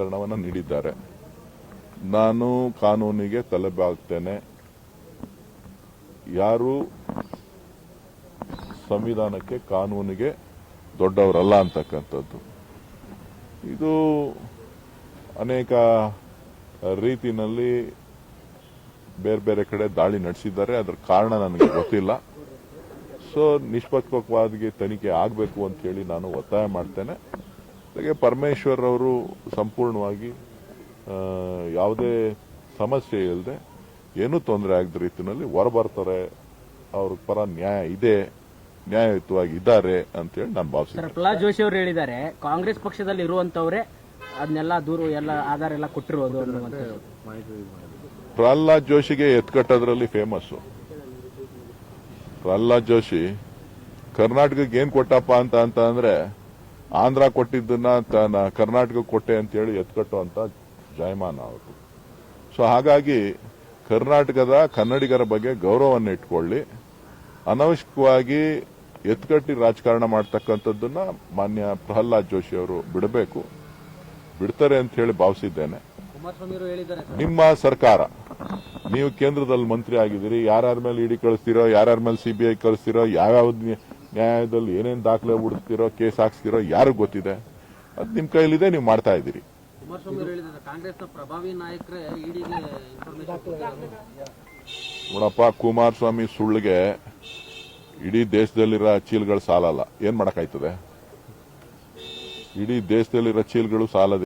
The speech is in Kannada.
ಕಾರಣವನ್ನು ನೀಡಿದ್ದಾರೆ. ನಾನು ಕಾನೂನಿಗೆ ತಲೆ ಬಾಗ್ತೇನೆ ಯಾರು ಸಂವಿಧಾನಕ್ಕೆ ಕಾನೂನಿಗೆ ದೊಡ್ಡವರಲ್ಲ ಅಂತಕ್ಕಂಥದ್ದು. ಇದು ಅನೇಕ ರೀತಿಯಲ್ಲಿ ಬೇರೆ ಬೇರೆ ಕಡೆ ದಾಳಿ ನಡೆಸಿದ್ದಾರೆ. ಅದರ ಕಾರಣ ನನಗೆ ಗೊತ್ತಿಲ್ಲ. ಸೊ ನಿಷ್ಪಕ್ಷಪಾತವಾಗಿ ತನಿಖೆ ಆಗಬೇಕು ಅಂತ ಹೇಳಿ ನಾನು ಒತ್ತಾಯ ಮಾಡ್ತೇನೆ. ಹಾಗೆ ಪರಮೇಶ್ವರ್ ಅವರು ಸಂಪೂರ್ಣವಾಗಿ ಯಾವುದೇ ಸಮಸ್ಯೆ ಇಲ್ಲದೆ ಏನೂ ತೊಂದರೆ ಆಗದ ರೀತಿಯಲ್ಲಿ ಹೊರಬರ್ತಾರೆ. ಅವ್ರ ಪರ ನ್ಯಾಯ ಇದೆ ನ್ಯಾಯಯುತವಾಗಿ ಇದ್ದಾರೆ ಅಂತ ಹೇಳಿ ನಾನು ಸರ್ ಭಾವಿಸಿದ್ದೇನೆ ಪ್ರಹ್ಲಾದ್ ಜೋಶಿ ಅವರು ಹೇಳಿದ್ದಾರೆ ಕಾಂಗ್ರೆಸ್ ಪಕ್ಷದಲ್ಲಿ ಇರುವಂತವರೇ ಅದನ್ನೆಲ್ಲ ದೂರು ಎಲ್ಲ ಆಧಾರ ಎಲ್ಲ ಕೊಟ್ಟಿರೋದು ಪ್ರಹ್ಲಾದ್ ಜೋಶಿಗೆ ಎತ್ಕಟ್ಟದ್ರಲ್ಲಿ ಫೇಮಸ್ಸು ಪ್ರಹ್ಲಾದ್ ಜೋಶಿ ಕರ್ನಾಟಕಕ್ಕೆ ಏನ್ ಕೊಟ್ಟಪ್ಪ ಅಂತ ಅಂತ ಅಂದ್ರೆ ಆಂಧ್ರ ಕೊಟ್ಟಿದ್ದನ್ನ ಕರ್ನಾಟಕ ಕೊಟ್ಟೆ ಅಂತೇಳಿ ಎತ್ಕಟ್ಟು ಅಂತ ಜಾಯಮಾನ ಅವರು. ಸೊ ಹಾಗಾಗಿ ಕರ್ನಾಟಕದ ಕನ್ನಡಿಗರ ಬಗ್ಗೆ ಗೌರವವನ್ನು ಇಟ್ಕೊಳ್ಳಿ. ಅನವಶ್ಯಕವಾಗಿ ಎತ್ಕಟ್ಟಿ ರಾಜಕಾರಣ ಮಾಡ್ತಕ್ಕಂಥದ್ದನ್ನ ಮಾನ್ಯ ಪ್ರಹ್ಲಾದ್ ಜೋಶಿ ಅವರು ಬಿಡಬೇಕು. ಬಿಡ್ತಾರೆ ಅಂತ ಹೇಳಿ ಭಾವಿಸಿದ್ದೇನೆ. ನಿಮ್ಮ ಸರ್ಕಾರ ನೀವು ಕೇಂದ್ರದಲ್ಲಿ ಮಂತ್ರಿ ಆಗಿದ್ದೀರಿ ಯಾರ್ಯಾರ ಮೇಲೆ ಇಡಿ ಕಳಿಸ್ತೀರೋ ಯಾರ್ಯಾರ ಮೇಲೆ ಸಿಬಿಐ ಕಳಿಸ್ತೀರೋ ಯಾವ್ಯಾವ ನ್ಯ- ನ್ಯಾಯದಲ್ಲಿ ಏನೇನ್ ದಾಖಲೆ ಹುಡುಕ್ತಿರೋ ಕೇಸ್ ಹಾಕ್ಸ್ತಿರೋ ಯಾರು ಗೊತ್ತಿದೆ. ಅದು ನಿಮ್ ಕೈಲಿದೆ ನೀವು ಮಾಡ್ತಾ ಇದ್ದೀರಿ. ನೋಡಪ್ಪ ಕುಮಾರಸ್ವಾಮಿ ಸುಳ್ಳಿಗೆ ಇಡೀ ದೇಶದಲ್ಲಿರೋ ಚೀಲ್ಗಳು ಸಾಲಲ್ಲ. ಏನ್ ಮಾಡಕ್ಕಾಯ್ತದೆ? ಇಡೀ ದೇಶದಲ್ಲಿರೋ ಚೀಲ್ಗಳು ಸಾಲದೆ.